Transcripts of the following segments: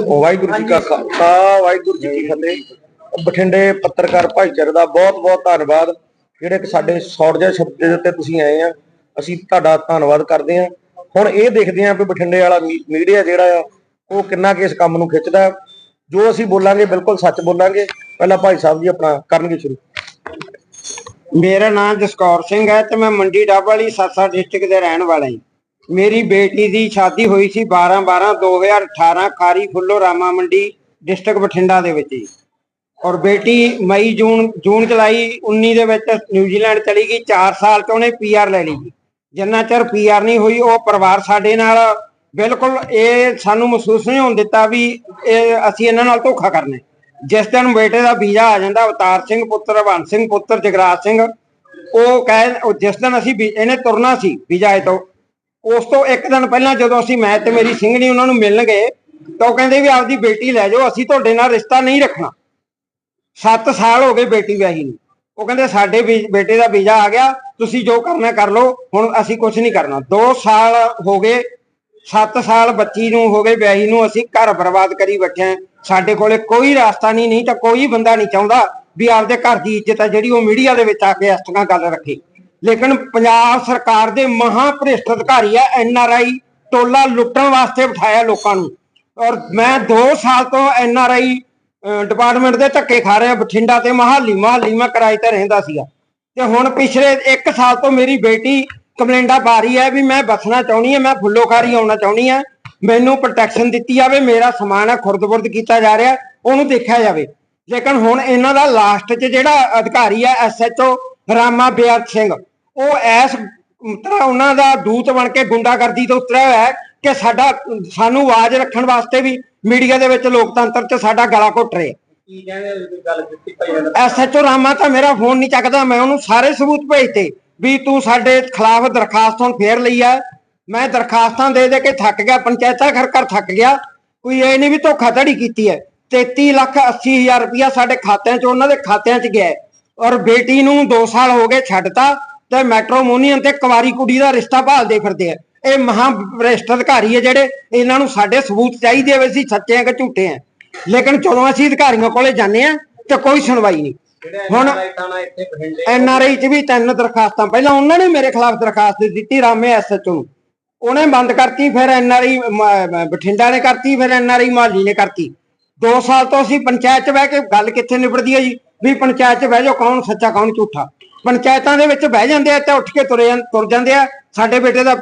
ਵਾਹਿਗੁਰੂ ਜੀ ਕਾ ਖਾਲਸਾ, ਵਾਹਿਗੁਰੂ ਜੀ ਕੀ ਫਤਿਹ। ਬਠਿੰਡੇ ਪੱਤਰਕਾਰ ਭਾਈਚਾਰੇ ਦਾ ਬਹੁਤ ਬਹੁਤ ਧੰਨਵਾਦ। ਜਿਹੜੇ ਕਿ ਸਾਡੇ ਸ਼ਾਰਟ ਸ਼ਬਦ ਦੇ ਉੱਤੇ ਤੁਸੀਂ ਆਏ ਆ, ਅਸੀਂ ਤੁਹਾਡਾ ਧੰਨਵਾਦ ਕਰਦੇ ਆ। ਹੁਣ ਇਹ ਦੇਖਦੇ ਆ ਵੀ ਬਠਿੰਡੇ ਵਾਲਾ ਮੀਡੀਆ ਜਿਹੜਾ ਆ, ਉਹ ਕਿੰਨਾ ਕਿ ਇਸ ਕੰਮ ਨੂੰ ਖਿੱਚਦਾ ਜੋ ਅਸੀਂ ਬੋਲਾਂਗੇ, ਬਿਲਕੁਲ ਸੱਚ ਬੋਲਾਂਗੇ। ਪਹਿਲਾਂ ਭਾਈ ਸਾਹਿਬ ਜੀ ਆਪਣਾ ਕਰਨਗੇ ਸ਼ੁਰੂ। ਮੇਰਾ ਨਾਮ ਜਸਕੌਰ ਸਿੰਘ ਹੈ ਤੇ ਮੈਂ ਮੰਡੀ ਡੱਬ ਵਾਲੀ ਸਾਸਾ ਡਿਸਟ੍ਰਿਕਟ ਦੇ ਰਹਿਣ ਵਾਲਾ ਹਾਂ ਮੇਰੀ ਬੇਟੀ ਦੀ ਸ਼ਾਦੀ ਹੋਈ ਸੀ 12 12 2018 ਖਾਰੀ ਫੁੱਲੋ ਰਾਮਾ ਮੰਡੀ ਡਿਸਟ੍ਰਿਕਟ ਬਠਿੰਡਾ ਦੇ ਵਿੱਚ ਜੀ ਔਰ ਬੇਟੀ ਮਈ ਜੂਨ ਜੂਨ ਜੁਲਾਈ 19 ਦੇ ਵਿੱਚ ਨਿਊਜ਼ੀਲੈਂਡ ਚਲੀ ਗਈ। 4 ਸਾਲ ਚ ਉਹਨੇ ਪੀਆਰ ਲੈ ਲਈ। ਜਿੰਨਾ ਚਿਰ ਪੀਆਰ ਨਹੀਂ ਹੋਈ, ਉਹ ਪਰਿਵਾਰ ਸਾਡੇ ਨਾਲ ਬਿਲਕੁਲ ਇਹ ਸਾਨੂੰ ਮਹਿਸੂਸ ਨਹੀਂ ਹੋਣ ਦਿੱਤਾ ਵੀ ਇਹ ਅਸੀਂ ਇਹਨਾਂ ਨਾਲ ਧੋਖਾ ਕਰਨਾ ਜਿਸ ਦਿਨ ਬੇਟੇ ਦਾ ਵੀਜ਼ਾ ਆ ਜਾਂਦਾ, ਅਵਤਾਰ ਸਿੰਘ ਪੁੱਤਰ ਹਵਨ ਸਿੰਘ ਪੁੱਤਰ, ਜਗਰਾਜ ਸਿੰਘ, ਉਹ ਕਹਿ, ਜਿਸ ਦਿਨ ਅਸੀਂ ਵੀ- ਇਹਨੇ ਤੁਰਨਾ ਸੀ ਵੀਜ਼ਾ ਤੋਂ ਉਸ ਤੋਂ ਇੱਕ ਦਿਨ ਪਹਿਲਾਂ ਜਦੋਂ ਅਸੀਂ, ਮੈਂ ਤੇ ਮੇਰੀ ਸਿੰਘਣੀ ਉਹਨਾਂ ਨੂੰ ਮਿਲਣ ਗਏ, ਤਾਂ ਉਹ ਕਹਿੰਦੇ ਵੀ ਆਪਦੀ ਬੇਟੀ ਲੈ ਜਾਓ, ਅਸੀਂ ਤੁਹਾਡੇ ਨਾਲ ਰਿਸ਼ਤਾ ਨਹੀਂ ਰੱਖਣਾ। 7 ਸਾਲ ਹੋ ਗਏ ਬੇਟੀ ਵਿਆਹੀ ਨੂੰ। ਉਹ ਕਹਿੰਦੇ, ਸਾਡੇ ਬੇਟੇ ਦਾ ਵੀਜ਼ਾ ਆ ਗਿਆ, ਤੁਸੀਂ ਜੋ ਕਰਨਾ ਕਰ ਲਓ, ਹੁਣ ਅਸੀਂ ਕੁਝ ਨਹੀਂ ਕਰਨਾ। 2 ਸਾਲ ਹੋ ਗਏ 7 ਸਾਲ ਬੱਚੀ ਨੂੰ ਹੋ ਗਏ ਵਿਆਹੀ ਨੂੰ, ਅਸੀਂ ਘਰ ਬਰਬਾਦ ਕਰੀ ਬੈਠੇ ਹਾਂ। ਸਾਡੇ ਕੋਲੇ ਕੋਈ ਰਾਸਤਾ ਨਹੀਂ ਨਹੀਂ ਤਾਂ ਕੋਈ ਬੰਦਾ ਨਹੀਂ ਚਾਹੁੰਦਾ ਵੀ ਆਪਦੇ ਘਰ ਦੀ ਇੱਜ਼ਤ ਹੈ ਜਿਹੜੀ ਉਹ ਮੀਡੀਆ ਦੇ ਵਿੱਚ ਆ ਕੇ ਇਸ ਤਰ੍ਹਾਂ ਗੱਲ ਰੱਖੇ। ਲੇਕਿਨ ਪੰਜਾਬ ਸਰਕਾਰ ਦੇ ਮਹਾ ਭ੍ਰਿਸ਼ਟ ਅਧਿਕਾਰੀ ਆ ਆਈ, ਟੋਲਾ ਲੁੱਟਣ ਵਾਸਤੇ ਬਿਠਾਇਆ ਲੋਕਾਂ ਨੂੰ। ਔਰ ਮੈਂ 2 ਸਾਲ ਤੋਂ ਐਨ ਆਰ ਆਈ ਡਿਪਾਰਟਮੈਂਟ ਦੇ ਧੱਕੇ ਖਾ ਰਿਹਾ, ਬਠਿੰਡਾ ਤੇ ਮਹਾਲੀ ਮਹਾਲੀ ਮੈਂ ਕਿਰਾਏ ਤੇ ਰਹਿੰਦਾ ਸੀਗਾ। ਤੇ ਹੁਣ ਪਿਛਲੇ 1 ਸਾਲ ਤੋਂ ਮੇਰੀ ਬੇਟੀ ਕੰਪਲੇਂਟਾਂ ਪਾ ਰਹੀ ਹੈ ਵੀ ਮੈਂ ਬਸਣਾ ਚਾਹੁੰਦੀ ਹਾਂ ਮੈਂ ਫੁੱਲੋਖਾਰੀ ਆਉਣਾ ਚਾਹੁੰਦੀ ਹਾਂ ਮੈਨੂੰ ਪ੍ਰੋਟੈਕਸ਼ਨ ਦਿੱਤੀ ਜਾਵੇ, ਮੇਰਾ ਸਮਾਨ ਹੈ ਖੁਰਦ-ਬੁਰਦ ਕੀਤਾ ਜਾ ਰਿਹਾ, ਉਹਨੂੰ ਦੇਖਿਆ ਜਾਵੇ। ਲੇਕਿਨ ਹੁਣ ਇਹਨਾਂ ਦਾ ਲਾਸਟ 'ਚ ਜਿਹੜਾ ਅਧਿਕਾਰੀ ਹੈ ਐਸਐਚਓ ਰਾਮਾ ਬਿਆਰ ਸਿੰਘ ਉਹ ਐਸ ਤਰ੍ਹਾਂ ਉਹਨਾਂ ਦਾ ਦੂਤ ਬਣ ਕੇ ਗੁੰਡਾਗਰਦੀ ਤੋਂ ਉਤਰਿਆ ਹੋਇਆ ਹੈ ਕਿ ਸਾਡਾ ਸਾਨੂੰ ਆਵਾਜ਼ ਰੱਖਣ ਵਾਸਤੇ ਵੀ ਮੀਡੀਆ ਦੇ ਵਿੱਚ ਲੋਕਤੰਤਰ 'ਚ ਸਾਡਾ ਗਲਾ ਘੁੱਟ ਰਹੇ ਕੀ ਕਹਿੰਦੇ ਗੱਲ ਕੀਤੀ ਭਾਈ ਐਸਐਚਓ ਰਾਮਾ ਤਾਂ ਮੇਰਾ ਫੋਨ ਨਹੀਂ ਚੱਕਦਾ ਮੈਂ ਉਹਨੂੰ ਸਾਰੇ ਸਬੂਤ ਭੇਜਤੇ ਵੀ ਤੂੰ ਸਾਡੇ ਖਿਲਾਫ ਦਰਖਾਸਤ ਹੁਣ ਫੇਰ ਲਈ ਆ। ਮੈਂ ਦਰਖਾਸਤਾਂ ਦੇ ਦੇ ਕੇ ਥੱਕ ਗਿਆ ਪੰਚਾਇਤਾਂ ਘਰ ਘਰ ਥੱਕ ਗਿਆ ਕੋਈ ਇਹ ਨਹੀਂ ਵੀ ਧੋਖਾਧੜੀ ਕੀਤੀ ਹੈ। 33 ਲੱਖ 80 ਹਜ਼ਾਰ ਰੁਪਇਆ ਸਾਡੇ ਖਾਤਿਆਂ 'ਚ ਉਹਨਾਂ ਦੇ ਖਾਤਿਆਂ 'ਚ ਗਿਆ। ਔਰ ਬੇਟੀ ਨੂੰ 2 ਸਾਲ ਹੋ ਗਏ ਛੱਡਤਾ ਤੇ ਮੈਟਰੋਮੋਨੀਅਮ ਤੇ ਕੁਵਾਰੀ ਕੁੜੀ ਦਾ ਰਿਸ਼ਤਾ ਭਾਲਦੇ ਫਿਰਦੇ ਆ। ਇਹ ਮਹਾ ਭ੍ਰਿਸ਼ਟ ਅਧਿਕਾਰੀ ਹੈ ਜਿਹੜੇ ਇਹਨਾਂ ਨੂੰ ਸਾਡੇ ਸਬੂਤ ਚਾਹੀਦੇ ਵੀ ਅਸੀਂ ਸੱਚੇ ਆ ਕਿ ਝੂਠੇ ਆ। ਲੇਕਿਨ ਜਦੋਂ ਅਸੀਂ ਅਧਿਕਾਰੀਆਂ ਕੋਲੇ ਜਾਂਦੇ ਆ ਤੇ ਕੋਈ ਸੁਣਵਾਈ ਨਹੀਂ। ਹੁਣ ਇੱਥੇ ਬਠਿੰਡੇ ਐਨਆਰਆਈ ਚ ਵੀ ਤਿੰਨ ਦਰਖਾਸਤਾਂ ਪਹਿਲਾਂ ਉਹਨਾਂ ਨੇ ਮੇਰੇ ਖਿਲਾਫ ਦਰਖਾਸਤ ਦਿੱਤੀ ਰਾਮੇ ਐਸਐਚਓ ਨੂੰ। ਉਹਨੇ ਬੰਦ ਕਰਤੀ ਫਿਰ ਐਨਆਰਆਈ ਬਠਿੰਡਾ ਨੇ ਕਰਤੀ ਫਿਰ ਐਨਆਰਆਈ ਮਾਲੀ ਨੇ ਕਰਤੀ। 2 ਸਾਲ ਤੋਂ ਅਸੀਂ ਪੰਚਾਇਤ ਚ ਬਹਿ ਕੇ ਗੱਲ ਕਿੱਥੇ ਨਿਬੜਦੀ ਹੈ ਜੀ? ਵੀ ਪੰਚਾਇਤ ਚ ਬਹਿ ਜਾਓ ਕੌਣ ਸੱਚਾ ਕੌਣ ਝੂਠਾ। ਪੰਚਾਇਤਾਂ ਦੇ ਵਿੱਚ ਬਹਿ ਜਾਂਦੇ ਆ ਤੇ ਉੱਠ ਕੇ ਤੁਰੇ ਤੁਰ ਜਾਂਦੇ ਆ। ਸਾਡੇ ਬੇਟੇ ਦਾ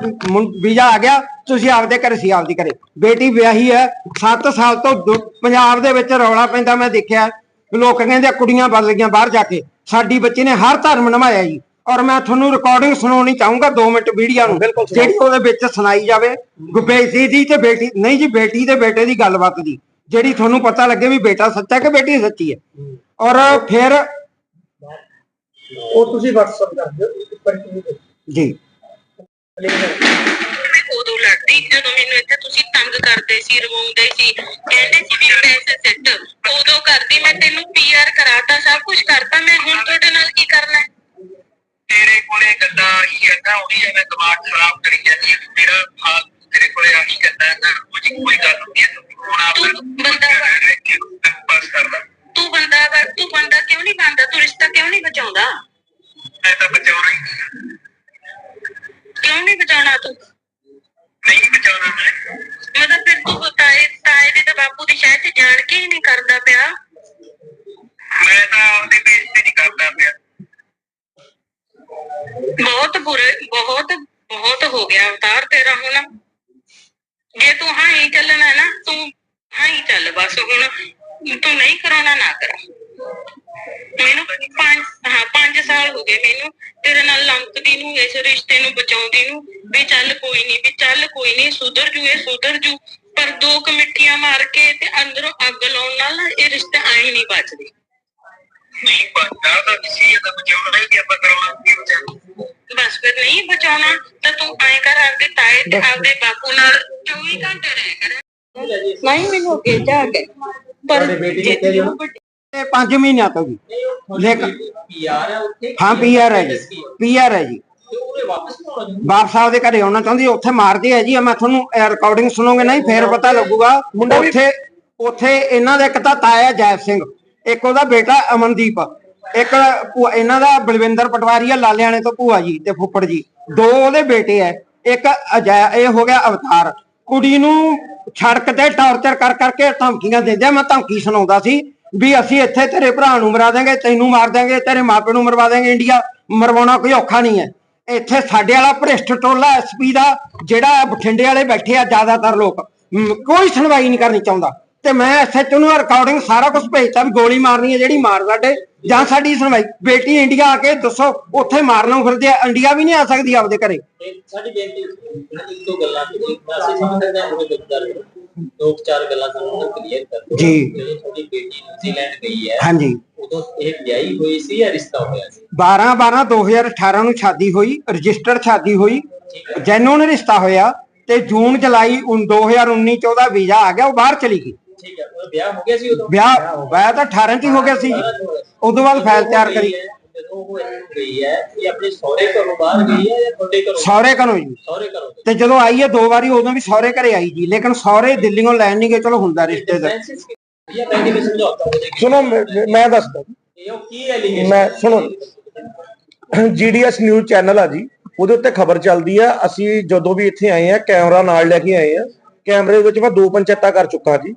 ਵੀਜ਼ਾ ਆ ਗਿਆ ਤੁਸੀਂ ਆਪਦੇ ਘਰੇ ਸੀ ਆਪਦੀ ਘਰੇ। ਬੇਟੀ ਵਿਆਹੀ ਹੈ 7 ਸਾਲ ਤੋਂ ਪੰਜਾਬ ਦੇ ਵਿੱਚ ਰੌਲਾ ਪੈਂਦਾ ਮੈਂ ਦੇਖਿਆ। ਲੋਕ ਕਹਿੰਦੇ ਕੁੜੀਆਂ ਬਦਲ ਗਈਆਂ ਬਾਹਰ ਜਾ ਕੇ। ਸਾਡੀ ਬੱਚੀ ਨੇ ਹਰ ਧਰਮ ਨਿਭਾਇਆ ਜੀ। ਔਰ ਮੈਂ ਤੁਹਾਨੂੰ ਰਿਕਾਰਡਿੰਗ ਸੁਣਾਉਣੀ ਚਾਹੂੰਗਾ 2 ਮਿੰਟ ਵੀਡੀਓ ਨੂੰ ਜਿਹੜੀ ਉਹਦੇ ਵਿੱਚ ਸੁਣਾਈ ਜਾਵੇ। ਬੇਟੀ ਦੀ ਤੇ ਬੇਟੀ ਨਹੀਂ ਜੀ ਬੇਟੀ ਤੇ ਬੇਟੇ ਦੀ ਗੱਲਬਾਤ ਦੀ ਜਿਹੜੀ ਤੁਹਾਨੂੰ ਪਤਾ ਲੱਗੇ ਵੀ ਬੇਟਾ ਸੱਚਾ ਕਿ ਬੇਟੀ ਸੱਚੀ ਹੈ। ਔਰ ਫਿਰ ਉਹ ਤੁਸੀਂ WhatsApp ਕਰ ਦਿਓ ਉੱਪਰ ਕੀ ਜੀ। ਮੈਂ ਉਦੋਂ ਲੜਦੀ ਜਦੋਂ ਮੈਨੂੰ ਇੱਥੇ ਤੁਸੀਂ ਤੰਗ ਕਰਦੇ ਸੀ ਰਵਾਉਂਦੇ ਸੀ ਕਹਿੰਦੇ ਸੀ ਵੀ ਪੈਸੇ ਸੈੱਟ ਉਦੋਂ ਕਰਦੀ ਮੈਂ ਤੈਨੂੰ ਪੀਆਰ ਕਰਾਤਾ ਸਭ ਕੁਝ ਕਰਤਾ ਮੈਂ ਹੁਣ ਤੁਹਾਡੇ ਨਾਲ ਕੀ ਕਰਨਾ ਹੈ? ਤੇਰੇ ਕੋਲੇ ਗੱਲਾਂ ਹੀ ਕਹਿੰਦਾ ਉਹੀ ਐਵੇਂ ਦਿਮਾਗ ਖਰਾਬ ਕਰੀ ਜਾਂਦੀ ਹੈ ਮੇਰਾ ਹਾਲ ਤੇਰੇ ਕੋਲੇ ਆਹੀ ਕਹਿੰਦਾ ਹੈ ਕੁਝ ਕੋਈ ਗੱਲ ਨਹੀਂ ਹੈ ਤੂੰ ਹੁਣ ਆਪਣਾ ਤੂੰ ਬੰਦਾ ਬਸ ਕਰ ਲੈ ਤੂੰ ਬੰਦਾ ਵਾ ਤੂੰ ਬੰਦਾ ਕਿਉਂ ਨਹੀਂ ਬਣਦਾ ਤੂੰ ਰਿਸ਼ਤਾ ਕਿਉਂ ਨਹੀਂ ਬਚਾਉਂਦਾ ਮੈਂ ਤਾਂ ਬਚਾਉਣਾ ਹੀ ਕਿਉਂ ਨਹੀਂ ਬਚਾਉਣਾ ਤੂੰ ਨਹੀਂ ਬਚਾਉਣਾ ਮੈਂ ਮਤਲਬ ਫਿਰ ਤੂੰ ਤਾਏ ਤਾਏ ਦੇ ਤੇ ਬਾਪੂ ਦੀ ਸ਼ਾਇਦ ਤੇ ਜਾਣ ਕੇ ਹੀ ਨਹੀਂ ਕਰਦਾ ਪਿਆ ਮੈਂ ਤਾਂ ਆਪਦੀ ਬੇਇੱਜ਼ਤੀ ਨਹੀਂ ਕਰਦਾ ਪਿਆ ਬਹੁਤ ਬੁਰੇ ਬਹੁਤ ਬਹੁਤ ਹੋ ਗਿਆ ਅਵਤਾਰ ਤੇਰਾ ਹੁਣ ਜੇ ਤੂੰ ਹਾਂ ਹੀ ਚੱਲਣਾ ਹੈ ਨਾ ਤੂੰ ਹਾਂ ਹੀ ਚੱਲ ਬਸ ਹੁਣ ਤੂੰ ਨਹੀਂ ਕਰਾਉਣਾ ਨਾ ਕਰ ਮੈਨੂੰ ਪੰਜ ਹਾਂ 5 ਸਾਲ ਹੋ ਗਏ ਮੈਨੂੰ। ਤੇਰੇ ਨਾਲ ਲੰਕਦੀ ਨੂੰ ਇਸ ਰਿਸ਼ਤੇ ਨੂੰ ਬਚਾਉਂਦੀ ਨੂੰ ਵੀ ਚੱਲ ਕੋਈ ਨਹੀਂ ਵੀ ਚੱਲ ਕੋਈ ਨਹੀਂ ਸੁਧਰ ਜੂ ਇਹ ਸੁਧਰ ਜੂ। ਪਰ ਦੋ ਕਮਿੱਟੀਆਂ ਮਾਰ ਕੇ ਤੇ ਅੰਦਰੋਂ ਅੱਗ ਲਾਉਣ ਨਾਲ ਇਹ ਰਿਸ਼ਤੇ ਆਈ ਨਹੀਂ ਬਚਦੇ। ਨਹੀਂ ਬਚਦਾ ਤਾਂ ਕਿਸੇ ਦਾ ਬਚਾਉਣਾ ਹੀ ਆਪਾਂ ਕਰਾਉਣਾ ਕੀ ਬਚਾਉਣਾ ਬਸ ਫਿਰ ਨਹੀਂ ਬਚਾਉਣਾ ਤਾਂ ਤੂੰ ਐਂ ਕਰ ਆਪਦੇ ਤਾਏ ਤੇ ਆਪਦੇ ਬਾਪੂ ਨਾਲ 24 ਘੰਟੇ ਰਹਿ ਕਰ। ਨਹੀਂ ਮੈਨੂੰ ਅੱਗੇ ਜਾ ਕੇ। ਪਰ ਤੁਹਾਡੀ ਬੇਟੀ ਜੇ ਕਿੱਥੇ ਜੀ ਹੁਣ? ਤੈਨੂੰ ਵੱਡੀ- ਇਹ 5 ਮਹੀਨਿਆਂ ਤੋਂ ਜੀ। ਲੇਕਿਨ ਪੀਆਰ ਹੈ ਉੱਥੇ ਹਾਂ ਪੀਆਰ ਹੈ ਜੀ। ਪੀਆਰ ਹੈ? ਜੀ। ਤੇ ਉਹਨੇ ਵਾਪਸ ਆਉਣਾ ਜੀ ਬਾਪ ਸਾਹਿਬ ਦੇ ਘਰੇ ਆਉਣਾ ਚਾਹੁੰਦੀ ਉੱਥੇ ਮਾਰਦੇ ਆ ਜੀ। ਮੈਂ ਤੁਹਾਨੂੰ ਰਿਕਾਰਡਿੰਗ ਸੁਣੋਗੇ ਨਹੀਂ ਫੇਰ ਪਤਾ ਲੱਗੂਗਾ। ਉੱਥੇ ਉੱਥੇ ਇਹਨਾਂ ਦਾ ਇੱਕ ਤਾਂ ਤਾਇਆ ਜੈ ਸਿੰਘ ਇੱਕ ਉਹਦਾ ਬੇਟਾ ਅਮਨਦੀਪ ਇੱਕ ਭੂਆ- ਇਹਨਾਂ ਦਾ ਬਲਵਿੰਦਰ ਪਟਵਾਰੀ ਆ ਲਾਲਿਆਣੇ ਤੋਂ ਭੂਆ ਜੀ ਤੇ ਫੁੱਫੜ ਜੀ। ਦੋ ਉਹਦੇ ਬੇਟੇ ਐ ਇੱਕ ਅਜੈ ਇਹ ਹੋ ਗਿਆ ਅਵਤਾਰ। ਕੁੜੀ ਨੂੰ ਛੜਕ ਤੇ ਟੌਰਚਰ ਕਰ ਕਰਕੇ ਧਮਕੀਆਂ ਦਿੰਦੇ ਮੈਂ ਧਮਕੀ ਸੁਣਾਉਂਦਾ ਸੀ ਵੀ ਅਸੀਂ ਇੱਥੇ ਤੇਰੇ ਭਰਾ ਨੂੰ ਮਰਾ ਦੇਾਂਗੇ ਤੈਨੂੰ ਮਾਰ ਦੇਾਂਗੇ ਤੇਰੇ ਮਾਪੇ ਨੂੰ ਮਰਵਾ ਦੇਾਂਗੇ ਇੰਡੀਆ ਮਰਵਾਉਣਾ ਕੋਈ ਔਖਾ ਨਹੀਂ ਹੈ। ਇੱਥੇ ਸਾਡੇ ਵਾਲਾ ਭ੍ਰਿਸ਼ਟ ਟੋਲਾ ਐਸਪੀ ਦਾ, ਜਿਹੜਾ ਬਠਿੰਡੇ ਵਾਲੇ ਬੈਠੇ ਆ ਜ਼ਿਆਦਾਤਰ ਲੋਕ। ਕੋਈ ਸੁਣਵਾਈ ਨਹੀਂ ਕਰਨੀ ਚਾਹੁੰਦਾ। ਤੇ ਮੈਂ ਐਸਐਚਓ ਨੂੰ ਰਿਕਾਰਡਿੰਗ ਸਾਰਾ ਕੁਝ ਭੇਜਤਾ ਵੀ ਗੋਲੀ ਮਾਰਨੀ ਹੈ ਜਿਹੜੀ ਮਾਰ ਸਾਡੇ। ਜਾਂ ਸਾਡੀ ਸੁਣਵਾਈ। ਬੇਟੀ ਇੰਡੀਆ ਆ ਕੇ ਦੱਸੋ ਉੱਥੇ ਮਾਰਨੋਂ ਫਿਰਦੇ ਆ। ਇੰਡੀਆ ਵੀ ਨਹੀਂ ਆ ਸਕਦੀ ਆਪਦੇ ਘਰੇ। ਤੇ ਸਾਡੀ ਇੱਕ ਦੋ ਗੱਲਾਂ ਅਸੀਂ ਸਮਝਦੇ ਹਾਂ ਉਹ ਗੱਲ ਦੋ ਚਾਰ ਗੱਲਾਂ ਸਾਨੂੰ ਕਲੀਅਰ ਕਰ ਜੀ। ਜਦੋਂ ਤੁਹਾਡੀ ਬੇਟੀ ਨਿਊਜ਼ੀਲੈਂਡ ਗਈ ਹੈ ਹਾਂਜੀ। ਉਦੋਂ ਇਹ ਵਿਆਹੀ ਹੋਈ ਸੀ ਜਾਂ ਰਿਸ਼ਤਾ ਹੋਇਆ ਸੀ? 12 12 2018 ਨੂੰ ਸ਼ਾਦੀ ਹੋਈ ਰਜਿਸਟਰਡ ਸ਼ਾਦੀ ਹੋਈ। ਜੈਨੂਨ ਰਿਸ਼ਤਾ ਹੋਇਆ ਤੇ ਜੂਨ ਜੁਲਾਈ ਉਨ- 2019 ਚ ਉਹਦਾ ਵੀਜ਼ਾ ਆ ਗਿਆ ਉਹ ਬਾਹਰ ਚਲੀ ਗਈ। ਠੀਕ ਹੈ ਉਹ ਵਿਆਹ ਹੋ ਗਿਆ ਸੀ ਉਦੋਂ? ਵਿਆਹ ਵਿਆਹ ਤਾਂ 18 ਚ ਹੀ ਹੋ ਗਿਆ ਸੀ। ਜੀ ਉਦੋਂ ਬਾਅਦ ਫਾਈਲ ਤਿਆਰ ਕਰੀ। ਜਦੋਂ ਉਹ ਇੱਥੋਂ ਗਈ ਹੈ ਇਹ ਆਪਣੇ ਸਹੁਰੇ ਘਰੋਂ ਬਾਹਰ ਗਈ ਹੈ ਜਾਂ ਤੁਹਾਡੇ ਘਰੋਂ? ਸਹੁਰੇ ਘਰੋਂ ਜੀ। ਸਹੁਰੇ ਘਰੋਂ ਤੇ ਜਦੋਂ ਆਈ ਹੈ ਦੋ ਵਾਰੀ ਉਦੋਂ ਵੀ ਸਹੁਰੇ ਘਰੇ ਆਈ ਜੀ। ਲੇਕਿਨ ਸਹੁਰੇ ਦਿੱਲੀੋਂ ਲੈਣ ਨਹੀਂ ਗਏ ਚਲੋ ਹੁੰਦਾ ਰਿਸ਼ਤੇ ਦਾ। ਫ੍ਰਾਂਸਿਸ ਇਹ ਪਹਿਲੇ ਵੀ ਸਮਝੌਤਾ ਹੋ ਜਾਏਗਾ ਸੁਣੋ ਮੈਂ ਮੈਂ ਦੱਸਦਾ। ਇਹ ਉਹ ਕੀ ਐਲੀਗੇਸ਼ਨ ਮੈਂ ਸੁਣੋ। ਜੀਡੀਐਸ ਨਿਊਜ਼ ਚੈਨਲ ਆ ਜੀ। ਉਹਦੇ ਉੱਤੇ ਖਬਰ ਚੱਲਦੀ ਆ। ਅਸੀਂ ਜਦੋਂ ਵੀ ਇੱਥੇ ਆਏ ਆ ਕੈਮਰਾ ਨਾਲ ਲੈ ਕੇ ਆਏ ਆ। ਕੈਮਰੇ ਦੇ ਵਿੱਚ ਮੈਂ ਦੋ ਪੰਚਾਇਤਾਂ ਕਰ ਚੁੱਕਾ ਜੀ।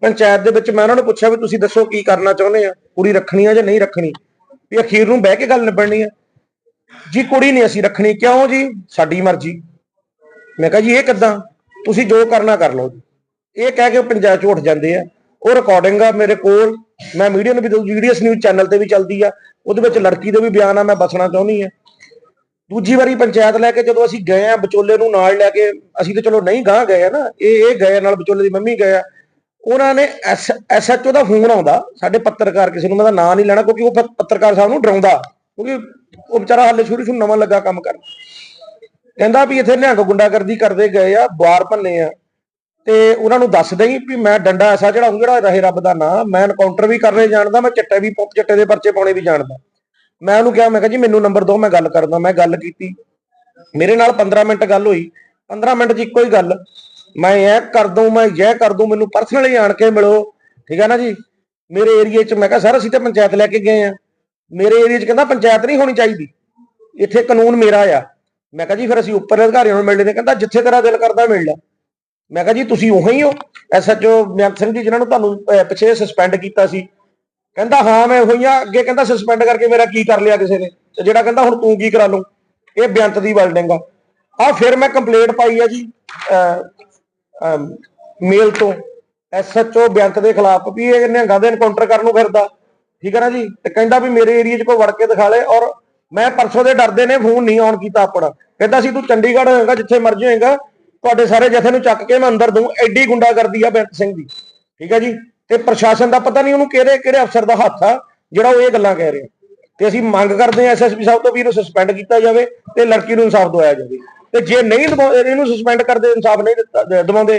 ਪੰਚਾਇਤ ਦੇ ਵਿੱਚ ਮੈਂ ਉਹਨਾਂ ਨੂੰ ਪੁੱਛਿਆ ਵੀ ਤੁਸੀਂ ਦੱਸੋ ਕੀ ਕਰਨਾ ਚਾਹੁੰਦੇ ਆ? ਕੁੜੀ ਰੱਖਣੀ ਆ ਜਾਂ ਨਹੀਂ ਰੱਖਣੀ? ਵੀ ਅਖੀਰ ਨੂੰ ਬਹਿ ਕੇ ਗੱਲ ਨਿਬੜਨੀ ਆ। ਜੀ, ਕੁੜੀ ਨਹੀਂ ਅਸੀਂ ਰੱਖਣੀ। ਕਿਉਂ ਜੀ? ਸਾਡੀ ਮਰਜ਼ੀ। ਮੈਂ ਕਿਹਾ ਜੀ, ਇਹ ਕਿੱਦਾਂ? ਤੁਸੀਂ ਜੋ ਕਰਨਾ ਕਰ ਲਓ ਜੀ। ਇਹ ਕਹਿ ਕੇ ਪੰਚਾਇਤ ਚ ਉੱਠ ਜਾਂਦੇ ਆ। ਉਹ ਰਿਕਾਰਡਿੰਗ ਆ ਮੇਰੇ ਕੋਲ। ਮੈਂ ਮੀਡੀਆ ਨੂੰ ਵੀ ਵੀਡੀਓਸ ਨਿਊਜ਼ ਚੈਨਲ ਤੇ ਵੀ ਚੱਲਦੀ ਆ। ਉਹਦੇ ਵਿੱਚ ਲੜਕੀ ਦੇ ਵੀ ਬਿਆਨ ਆ, ਮੈਂ ਬਸਣਾ ਚਾਹੁੰਦੀ ਆ। ਦੂਜੀ ਵਾਰੀ ਪੰਚਾਇਤ ਲੈ ਕੇ ਜਦੋਂ ਅਸੀਂ ਗਏ ਆ, ਵਿਚੋਲੇ ਨੂੰ ਨਾਲ ਲੈ ਕੇ, ਅਸੀਂ ਤਾਂ ਚਲੋ ਨਹੀਂ ਗਾਂ ਗਏ ਆ ਨਾ। ਇਹ ਇਹ ਗਏ ਨਾਲ ਵਿਚੋਲੇ ਦੀ ਮੰਮੀ ਗਏ ਆ। ਉਹਨਾਂ ਨੇ ਐਸਐਚਓ ਦਾ ਫੋਨ ਆਉਂਦਾ, ਸਾਡੇ ਪੱਤਰਕਾਰ ਕਿਸੇ ਨੂੰ ਮੈਂ ਦਾ ਨਾਂ ਨਹੀਂ ਲੈਣਾ, ਕਿਉਂਕਿ ਉਹ ਪ- ਪੱਤਰਕਾਰ ਸਾਹਿਬ ਨੂੰ ਡਰਾਉਂਦਾ, ਕਿਉਂਕਿ ਉਹ ਵਿਚਾਰਾ ਹਾਲੇ ਸ਼ੁਰੂ ਸ਼ੁਰੂ ਨਵਾਂ ਲੱਗਾ ਕੰਮ ਕਰਨ। ਕਹਿੰਦਾ ਵੀ ਇੱਥੇ ਨਿਹੰਗ ਗੁੰਡਾਗਰਦੀ ਕਰਦੇ ਗਏ ਆ ਬਾਰ ਭੰਨੇ ਆ, ਤੇ ਉਹਨਾਂ ਨੂੰ ਦੱਸ ਦਈ ਵੀ ਮੈਂ ਡੰਡਾ ਐਸਾ ਜਿਹੜਾ ਜਿਹੜਾ ਰਹੇ ਰੱਬ ਦਾ ਨਾਂ, ਮੈਂ ਐਨਕਾਊਂਟਰ ਵੀ ਕਰਨੇ ਜਾਣਦਾ, ਮੈਂ ਚਿੱਟੇ ਵੀ ਚਿੱਟੇ ਦੇ ਪਰਚੇ ਪਾਉਣੇ ਵੀ ਜਾਣਦਾ। ਮੈਂ ਉਹਨੂੰ ਕਿਹਾ, ਮੈਂ ਕਿਹਾ ਜੀ ਮੈਨੂੰ ਨੰਬਰ ਦਿਓ, ਮੈਂ ਗੱਲ ਕਰਦਾ, ਮੈਂ ਗੱਲ ਕੀਤੀ। ਮੇਰੇ ਨਾਲ 15 ਮਿੰਟ ਗੱਲ ਹੋਈ 15 ਮਿੰਟ 'ਚ ਇੱਕੋ ਹੀ ਗੱਲ ਮੈਂ ਇਹ ਕਰ ਦੂੰ ਮੈਂ ਇਹ ਕਰ ਦੂੰ ਮੈਨੂੰ ਪਰਸਨਲੀ ਆਣ ਕੇ ਮਿਲੋ। ਠੀਕ ਹੈ ਨਾ ਜੀ? ਮੇਰੇ ਏਰੀਏ 'ਚ ਮੈਂ ਕਿਹਾ ਸਰ ਅਸੀਂ ਤਾਂ ਪੰਚਾਇਤ ਲੈ ਕੇ ਗਏ ਆ। ਮੇਰੇ ਏਰੀਏ 'ਚ ਕਹਿੰਦਾ ਪੰਚਾਇਤ ਨਹੀਂ ਹੋਣੀ ਚਾਹੀਦੀ। ਇੱਥੇ ਕਾਨੂੰਨ ਮੇਰਾ ਆ। ਮੈਂ ਕਿਹਾ ਜੀ ਫਿਰ ਅਸੀਂ ਉੱਪਰ ਅਧਿਕਾਰੀਆਂ ਨੂੰ ਮਿਲਦੇ ਨੇ। ਕਹਿੰਦਾ ਜਿੱਥੇ ਤੇਰਾ ਦਿਲ ਕਰਦਾ ਮਿਲ ਲੈ। ਮੈਂ ਕਿਹਾ ਜੀ ਤੁਸੀਂ ਉਹੀ ਹੋ? ਐਸਐਚਓ ਬੇਅੰਤ ਸਿੰਘ ਜੀ ਜਿਨ੍ਹਾਂ ਨੂੰ ਤੁਹਾਨੂੰ ਅਹ, ਪਿੱਛੇ ਸਸਪੈਂਡ ਕੀਤਾ ਸੀ। ਕਹਿੰਦਾ ਹਾਂ ਮੈਂ ਉਹੀ ਆ। ਅੱਗੇ ਕਹਿੰਦਾ ਸਸਪੈਂਡ ਕਰਕੇ ਮੇਰਾ ਕੀ ਕਰ ਲਿਆ ਕਿਸੇ ਨੇ? ਤੇ ਜਿਹੜਾ ਕਹਿੰਦਾ ਹੁਣ ਤੂੰ ਕੀ ਕਰਾ ਲੂੰ ਇਹ ਬੇਅੰਤ ਦੀ ਵਰਡਿੰਗ ਆ। ਆ ਫਿਰ ਮੈਂ ਕੰਪਲੇਂਟ ਪਾਈ ਆ ਜੀ ਮੇਲ ਤੋਂ ਐਸਐਚਓ ਬੇਅੰਤ ਦੇ ਖਿਲਾਫ ਵੀ ਇਹ ਨਿਹੰਗਾਂ ਦੇ ਐਨਕਾਊਂਟਰ ਕਰਨ ਨੂੰ ਫਿਰਦਾ। ਠੀਕ ਹੈ ਨਾ ਜੀ? ਤੇ ਕਹਿੰਦਾ ਵੀ ਮੇਰੇ ਏਰੀਆ 'ਚ ਕੋਈ ਵੜ ਕੇ ਦਿਖਾ ਲੈ ਔਰ ਮੈਂ ਪਰਸੋਂ ਦੇ ਡਰਦੇ ਨੇ ਫੋਨ ਨਹੀਂ ਆਨ ਕੀਤਾ ਆਪਣਾ। ਕਹਿੰਦਾ ਸੀ, ਤੂੰ ਚੰਡੀਗੜ੍ਹ ਹੋਏਗਾ, ਜਿੱਥੇ ਮਰਜ਼ੀ ਹੋਏਗਾ, ਤੁਹਾਡੇ ਸਾਰੇ ਜਥੇ ਨੂੰ ਚੱਕ ਕੇ ਮੈਂ ਅੰਦਰ ਦੂੰ। ਐਡੀ ਗੁੰਡਾਗਰਦੀ ਆ ਬੈਂਕ ਸਿੰਘ ਦੀ। ਠੀਕ ਹੈ ਜੀ? ਤੇ ਪ੍ਰਸ਼ਾਸਨ ਦਾ ਪਤਾ ਨਹੀਂ ਉਹਨੂੰ ਕਿਹੜੇ ਕਿਹੜੇ ਅਫਸਰ ਦਾ ਹੱਥ ਆ, ਜਿਹੜਾ ਉਹ ਇਹ ਗੱਲਾਂ ਕਹਿ ਰਿਹਾ। ਤੇ ਅਸੀਂ ਮੰਗ ਕਰਦੇ ਹਾਂ ਐਸਐਸਪੀ ਸਾਹਿਬ ਤੋਂ ਵੀ ਇਹਨੂੰ ਸਸਪੈਂਡ ਕੀਤਾ ਜਾਵੇ ਤੇ ਲੜਕੀ ਨੂੰ ਇਨਸਾਫ ਦਵਾਇਆ ਜਾਵੇ। ਤੇ ਜੇ ਨਹੀਂ ਇਹਨੂੰ ਸਸਪੈਂਡ ਕਰਦੇ ਇਨਸਾਫ ਨਹੀਂ ਦਿੱਤਾ ਦਿਵਾਉਂਦੇ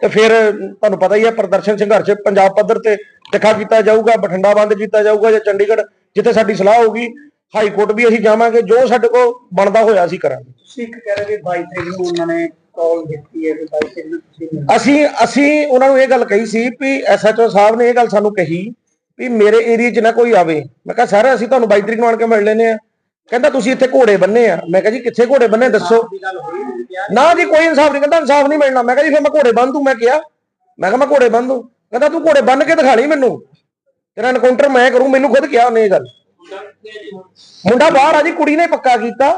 ਤੇ ਫਿਰ ਤੁਹਾਨੂੰ ਪਤਾ ਹੀ ਹੈ ਪ੍ਰਦਰਸ਼ਨ ਸੰਘਰਸ਼ ਪੰਜਾਬ ਪੱਧਰ ਤੇ ਤਿੱਖਾ ਕੀਤਾ ਜਾਊਗਾ ਬਠਿੰਡਾ ਬੰਦ ਕੀਤਾ ਜਾਊਗਾ ਜਾਂ ਚੰਡੀਗੜ੍ਹ ਜਿੱਥੇ ਸਾਡੀ ਸਲਾਹ ਹੋਊਗੀ ਹਾਈ ਕੋਰਟ ਵੀ ਅਸੀਂ ਜਾਵਾਂਗੇ ਜੋ ਸਾਡੇ ਕੋਲ ਬਣਦਾ ਹੋਇਆ ਅਸੀਂ ਕਰਾਂਗੇ। ਇੱਕ ਕਹਿ ਰਹੇ ਕਿ 22 ਤਰੀਕ ਨੂੰ ਉਹਨਾਂ ਨੇ ਕਾਲ ਦਿੱਤੀ ਹੈ ਕਿ 22 ਤਰੀਕ ਨੂੰ ਤੁਸੀਂ। ਅਸੀਂ ਅਸੀਂ ਉਹਨਾਂ ਨੂੰ ਇਹ ਗੱਲ ਕਹੀ ਸੀ ਵੀ ਐਸਐਚਓ ਸਾਹਿਬ ਨੇ ਇਹ ਗੱਲ ਸਾਨੂੰ ਕਹੀ ਵੀ ਮੇਰੇ ਏਰੀਆ 'ਚ ਨਾ ਕੋਈ ਆਵੇ। ਮੈਂ ਕਿਹਾ ਸਰ ਅਸੀਂ ਤੁਹਾਨੂੰ 22 ਤਰੀਕ ਨੂੰ ਆਣ ਕੇ ਮਿਲ ਲੈਨੇ ਆ ਕਹਿੰਦਾ ਤੁਸੀਂ ਇੱਥੇ ਘੋੜੇ ਬੰਨੇ ਆ। ਮੈਂ ਕਿਹਾ ਜੀ ਕਿੱਥੇ ਘੋੜੇ ਬੰਨੇ ਦੱਸੋ। ਨਾ ਜੀ ਕੋਈ ਇਨਸਾਫ ਨਹੀਂ। ਕਹਿੰਦਾ ਇਨਸਾਫ ਨਹੀਂ ਮਿਲਣਾ। ਮੈਂ ਕਿਹਾ ਜੀ ਫਿਰ ਮੈਂ ਘੋੜੇ ਬੰਨ ਦੂੰ ਮੈਂ ਕਿਹਾ। ਮੈਂ ਕਿਹਾ ਮੈਂ ਘੋੜੇ ਬੰਨ ਦੂੰ। ਕਹਿੰਦਾ ਤੂੰ ਘੋੜੇ ਬੰਨ ਕੇ ਦਿਖਾ ਲਈ ਮੈਨੂੰ। ਤੇਰਾ ਐਨਕਾਊਂਟਰ ਮੈਂ ਕਰੂੰ। ਮੈਨੂੰ ਖੁਦ ਕਿਹਾ ਉਹਨੇ ਇਹ ਗੱਲ। ਮੁੰਡਾ ਬਾਹਰ ਆ ਜੀ ਕੁੜੀ ਨੇ ਪੱਕਾ ਕੀਤਾ।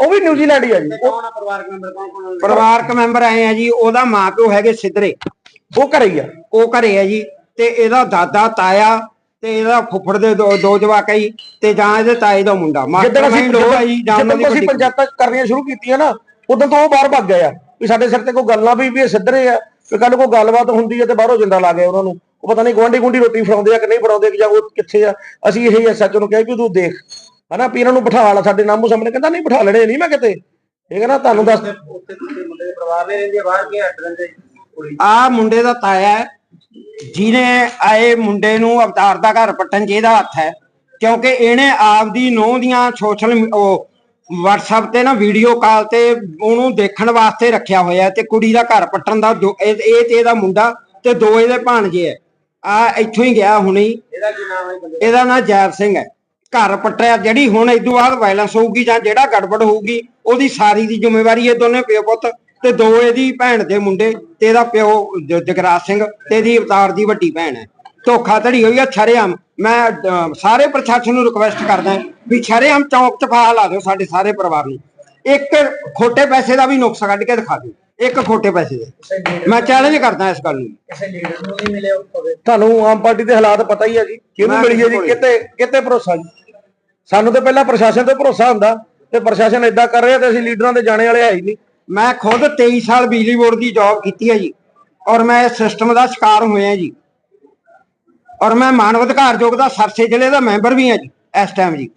ਉਹ ਵੀ ਨਿਊਜ਼ੀਲੈਂਡ ਹੀ ਆ ਜੀ। ਪਰਿਵਾਰਕ ਮੈਂਬਰ ਕੌਣ ਕੌਣ ਪਰਿਵਾਰਕ ਮੈਂਬਰ ਆਏ ਆ ਜੀ। ਉਹਦਾ ਮਾਪਿਓ ਹੈਗੇ ਸਿੱਧਰੇ। ਉਹ ਘਰੇ ਹੀ ਆ। ਉਹ ਘਰੇ ਆ ਜੀ। ਤੇ ਇਹਦਾ ਦਾਦਾ ਤਾਇਆ ਤੇ ਇਹਦਾ ਫੁੱਫੜ ਦੇ ਦੋ ਦੋ ਜਵਾਕ ਆ ਜੀ ਤੇ ਜਾਂ ਇਹਦੇ ਤਾਏ ਦਾ ਮੁੰਡਾ। ਜਿੱਦਣ ਅਸੀਂ ਜਿੱਦਣ ਅਸੀਂ ਪੰਚਾਇਤਾਂ ਕਰਨੀਆਂ ਸ਼ੁਰੂ ਕੀਤੀਆਂ ਨਾ ਉਦੋਂ ਤੋਂ ਉਹ ਬਾਹਰ ਭੱਗ ਗਏ ਆ ਵੀ ਸਾਡੇ ਸਿਰ ਤੇ ਕੋਈ ਗੱਲਾਂ ਵੀ ਵੀ ਸਿੱਧਰੇ ਆ ਵੀ ਕੱਲ ਕੋਈ ਗੱਲਬਾਤ ਹੁੰਦੀ ਹੈ ਤੇ ਬਾਹਰੋਂ ਜਿੰਦਾ ਲਾ ਗਏ ਉਹਨਾਂ ਨੂੰ। ਉਹ ਪਤਾ ਨਹੀਂ ਗੁਆਂਢੀ ਗੁੰਡੀ ਰੋਟੀ ਫੜਾਉਂਦੇ ਆ ਕਿ ਨਹੀਂ ਫੜਾਉਂਦੇ ਜਾਂ ਉਹ ਕਿੱਥੇ ਆ। ਅਸੀਂ ਇਹੀ ਐਸਐਚਓ ਨੂੰ ਕਿਹਾ ਵੀ ਤੂੰ ਦੇਖ ਹਨਾ ਵੀ ਇਹਨਾਂ ਨੂੰ ਬਿਠਾ ਲਾ ਸਾਡੇ ਨਾਮੂ ਸਾਹਮਣੇ। ਕਹਿੰਦਾ ਨਹੀਂ ਬਿਠਾ ਲੈਣੇ ਨਹੀਂ ਮੈਂ ਕਿਤੇ। ਠੀਕ ਹੈ ਨਾ ਤੁਹਾਨੂੰ ਦੱਸ ਉੱਥੇ ਤੁਸੀਂ ਮੁੰਡੇ ਦੇ ਪਰਿਵਾਰ ਨੇ ਰਹਿੰਦੇ ਆ, ਬਾਹਰ ਕੀ ਹੱਟ ਰਹਿੰਦੇ ਕੁੜੀ ਆ ਮੁੰਡੇ ਦਾ ਤਾਇਆ ਹੈ। ਜਿਹਨੇ ਆਏ ਮੁੰਡੇ ਨੂੰ ਅਵਤਾਰ ਦਾ ਘਰ ਪੱਟਣ 'ਚ ਇਹਦਾ ਹੱਥ ਹੈ ਕਿਉਂਕਿ ਇਹਨੇ ਆਪਦੀ ਨੂੰਹ ਦੀਆਂ ਸੋਸ਼ਲ ਉਹ WhatsApp ਤੇ ਨਾ ਵੀਡੀਓ ਕਾਲ ਤੇ ਉਹਨੂੰ ਦੇਖਣ ਵਾਸਤੇ ਰੱਖਿਆ ਹੋਇਆ ਹੈ ਤੇ ਕੁੜੀ ਦਾ ਘਰ ਪੱਟਣ ਦਾ ਇਹ ਇਹ ਤੇ ਇਹਦਾ ਮੁੰਡਾ ਤੇ ਦੋ ਇਹਦੇ ਭਾਣਜੇ ਐ ਆ ਇੱਥੋਂ ਹੀ ਗਿਆ ਹੁਣੇ। ਹੀ ਇਹਦਾ ਕੀ ਨਾਮ ਹੈ ਬੰਦੇ ਇਹਦਾ ਨਾਂ ਜੈਬ ਸਿੰਘ ਹੈ। ਘਰ ਪਟਿਆ ਜਿਹੜੀ ਹੁਣ ਇਦੋਂ ਬਾਅਦ ਵਾਇਲੈਂਸ ਹੋਊਗੀ ਜਾਂ ਜਿਹੜਾ ਗੜਬੜ ਹੋਊਗੀ ਉਹਦੀ ਸਾਰੀ ਦੀ ਜ਼ਿੰਮੇਵਾਰੀ ਇਹ ਦੋਨੇ ਪਿਓ ਪੁੱਤ ਤੇ ਦੋ ਇਹਦੀ ਭੈਣ ਦੇ ਮੁੰਡੇ ਤੇ ਇਹਦਾ ਪਿਓ ਜ- ਜਗਰਾਜ ਸਿੰਘ ਤੇ ਇਹਦੀ ਅਵਤਾਰ ਦੀ ਵੱਡੀ ਭੈਣ ਹੈ। ਧੋਖਾ ਧੜੀ ਹੋਈ ਆ ਛਰੇਆਮ। ਮੈਂ ਅਹ, ਸਾਰੇ ਪ੍ਰਸ਼ਾਸਨ ਨੂੰ ਰਿਕੁਐਸਟ ਕਰਦਾ ਵੀ ਛਰੇਆਮ ਚੌਂਕ ਚ ਫਾਹਾ ਲਾ ਦਿਓ ਸਾਡੇ ਸਾਰੇ ਪਰਿਵਾਰ ਨੂੰ। ਇੱਕ ਖੋਟੇ ਪੈਸੇ ਦਾ ਵੀ ਨੁਕਸ ਕੱਢ ਕੇ ਦਿਖਾ ਦਿਓ। ਇੱਕ ਖੋਟੇ ਪੈਸੇ ਦੇ। ਮੈਂ ਚੈਲੰਜ ਕਰਦਾ ਇਸ ਗੱਲ ਨੂੰ। ਕਿਸੇ ਲੀਡਰ ਨੂੰ ਨਹੀਂ ਮਿਲਿਆ ਹੋਵੇ ਤੁਹਾਨੂੰ ਆਮ ਪਾਰਟੀ ਦੇ ਹਾਲਾਤ ਪਤਾ ਹੀ ਆ ਜੀ। ਕਿਹਨੂੰ ਮੈਂ ਮਿਲੀ ਹੈ ਜੀ? ਬਿਲਕੁਲ। ਕਿਤੇ ਕਿਤੇ ਭਰੋਸਾ ਜੀ? ਸਾਨੂੰ ਤੇ ਪਹਿਲਾਂ ਪ੍ਰਸ਼ਾਸਨ ਤੇ ਭਰੋਸਾ ਹੁੰਦਾ। ਤੇ ਪ੍ਰਸ਼ਾਸਨ ਇਦਾਂ ਕਰ ਰਿਹਾ ਤੇ ਅਸੀਂ ਲੀਡਰਾਂ ਦੇ ਜਾਣੇ ਵਾਲੇ ਹੈ ਹੀ ਨਹੀਂ। ਮੈਂ ਖੁਦ 23 ਸਾਲ ਬਿਜਲੀ ਬੋਰਡ ਦੀ ਜੌਬ ਕੀਤੀ ਹੈ ਜੀ ਔਰ ਮੈਂ ਇਸ ਸਿਸਟਮ ਦਾ ਸ਼ਿਕਾਰ ਹੋਇਆ ਜੀ। ਔਰ ਮੈਂ ਮਾਨਵ ਅਧਿਕਾਰ ਆਯੋਗ ਦਾ ਸਰਸੇ ਜ਼ਿਲ੍ਹੇ ਦਾ ਮੈਂਬਰ ਵੀ ਹਾਂ ਜੀ ਇਸ ਟਾਈਮ ਜੀ।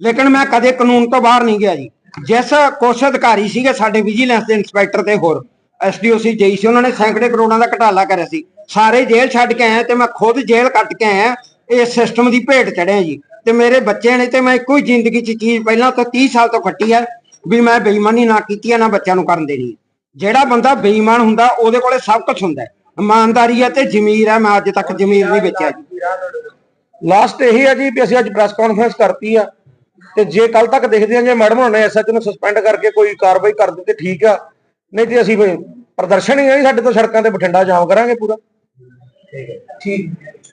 ਲੇਕਿਨ ਮੈਂ ਕਦੇ ਕਾਨੂੰਨ ਤੋਂ ਬਾਹਰ ਨਹੀਂ ਗਿਆ ਜੀ। ਜਿਸ ਕੁਛ ਅਧਿਕਾਰੀ ਸੀਗੇ ਸਾਡੇ ਵਿਜੀਲੈਂਸ ਦੇ ਇੰਸਪੈਕਟਰ ਤੇ ਹੋਰ ਐਸਡੀਓਸੀ ਜੇਈ ਸੀ ਉਹਨਾਂ ਨੇ ਸੈਂਕੜੇ ਕਰੋੜਾਂ ਦਾ ਘਟਾਲਾ ਕਰਿਆ ਸੀ। ਸਾਰੇ ਜੇਲ੍ਹ ਛੱਡ ਕੇ ਆਇਆ ਤੇ ਮੈਂ ਖੁਦ ਜੇਲ੍ਹ ਕੱਟ ਕੇ ਆਇਆ, ਇਸ ਸਿਸਟਮ ਦੀ ਭੇਟ ਚੜਿਆ ਜੀ। ਤੇ ਮੇਰੇ ਬੱਚਿਆਂ ਨੇ ਤੇ ਮੈਂ ਇੱਕੋ ਹੀ ਜ਼ਿੰਦਗੀ 'ਚ ਚੀਜ਼ ਪਹਿਲਾਂ ਤੋਂ 30 ਸਾਲ ਤੋਂ ਖੱਟੀ ਹੈ। ਵੀ ਮੈਂ ਬੇਈਮਾਨੀ ਨਾ ਕੀਤੀ ਹੈ ਨਾ ਬੱਚਿਆਂ ਨੂੰ ਕਰਨ ਦੇਣੀ। ਹੈ। ਜਿਹੜਾ ਬੰਦਾ ਬੇਈਮਾਨ ਹੁੰਦਾ ਉਹਦੇ ਕੋਲੇ ਸਭ ਕੁਝ ਹੁੰਦਾ ਹੈ। ਇਮਾਨਦਾਰੀ ਹੈ ਤੇ ਜ਼ਮੀਰ ਹੈ ਮੈਂ ਅੱਜ ਤੱਕ ਜ਼ਮੀਰ ਨਹੀਂ ਵੇਚਿਆ ਲਾਸਟ ਇਹੀ ਆ ਜੀ ਵੀ ਅਸੀਂ ਅੱਜ ਪ੍ਰੈਸ ਕਾਨਫਰੰਸ ਕਰਤੀ ਆ। ਤੇ ਜੇ ਕੱਲ ਤੱਕ ਦੇਖਦੇ ਆ ਜੇ ਮੈਡਮ ਹੋਣਾ ਨੇ ਐਸਐਚ ਨੂੰ ਸਸਪੈਂਡ ਕਰਕੇ ਕੋਈ ਕਾਰਵਾਈ ਕਰ ਦਿੱਤੀ ਠੀਕ ਆ। ਨਹੀਂ ਤੇ ਅਸੀਂ ਪ੍ਰਦਰਸ਼ਨ ਹੀ ਜੀ ਸਾਡੇ ਤੋਂ ਸੜਕਾਂ ਤੇ ਬਠਿੰਡਾ ਜਾਮ ਕਰਾਂਗੇ ਪੂਰਾ। ਠੀਕ।